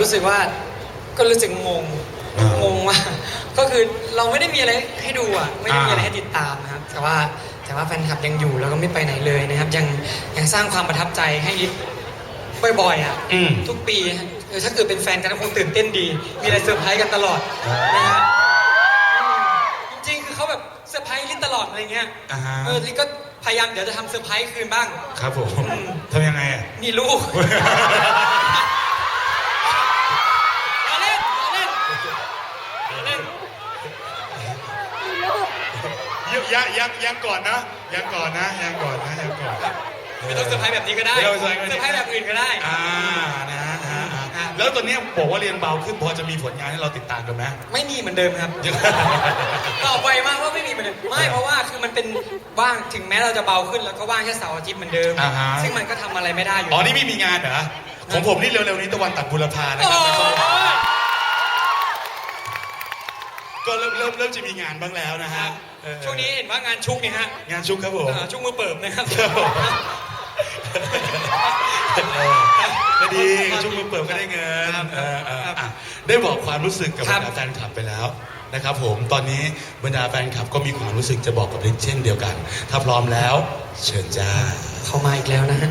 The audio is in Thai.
รู้สึกว่าก็รู้สึกงงอ่างงว่าก็คือเราไม่ได้มีอะไรให้ดูอะไม่ได้มีอ่าอะไรให้ติดตามนะครับแต่ว่าแต่ว่าแฟนคลับยังอยู่แล้วก็ไม่ไปไหนเลยนะครับ ยังยังสร้างความประทับใจให้ลิศบ่อยๆอะอืมทุกปีฮะเออถ้าเกิดเป็นแฟนกันก็คงตื่นเต้นดี มีอะไรเซอร์ไพรส์กันตลอดอ่านนะฮะอืมจริงๆคือเขาแบบเซอร์ไพรส์ลิศตลอดอะไรเงี้ยอ่าฮะเออลิศก็พยายามเดี๋ยวจะทำเซอร์ไพรส์คืนบ้าง ครับผมอืมทำยังไงอะมีลูก ยังยังยังยังก่อนนะยังก่อนนะยังก่อนนะยังก่อนไม่ต้องเซอร์ไพรส์แบบนี้ก็ได้ไม่ต้องเซอร์ไพรส์แบบนี้เซอร์ไพรส์แบบอื่นก็ได้ อ่านะฮะอ่าอ่าอ่าแล้วตอนเนี้ยบอกว่าเรียนเบาขึ้นพอจะมีผลงานให้เราติดตามกันไหมไม่มีเหมือนเดิมครับยังตอบไวมากว่าไม่มีเหมือนเดิมไม่เพราะว่าคือมันเป็นว่างถึงแม้เราจะเบาขึ้นแล้วก็ว่างแค่เสาร์อาทิตย์เหมือนเดิมอ่าฮะซึ่งมันก็ทำอะไรไม่ได้อยู่อ๋อนี่ไม่มีงานเหรอของผมนี่เร็วๆนี้ตะวันตัดบุรพานะโอ้ครับย ก็เริ่มเริ่มเริ่มจะมีงานบ้างแล้วนะฮะเออช่วงนี้เห็นว่างานชุกนี่ฮะงานชุกครับผมเอ่อชุกมือเปิบนะครับ ครับผมเออก็ดีชุกมือเปิดก็ได้เงินครับเออเอออะได้บอกความรู้สึกกับบครรับรดาแฟนคลับไปแล้วนะครับผมตอนนี้บรรดาแฟนคลับก็มีความรู้สึกจะบอกกับลิศเช่นเดียวกัน ถ้าพร้อมแล้ว เชิญจ้า เข้ามาอีกแล้วนะฮะ